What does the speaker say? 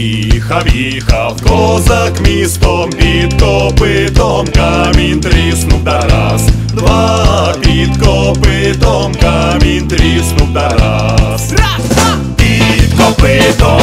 Їхав, їхав козак містом під копитом камінь тріснув да раз, два під копитом камінь тріснув да раз, під копитом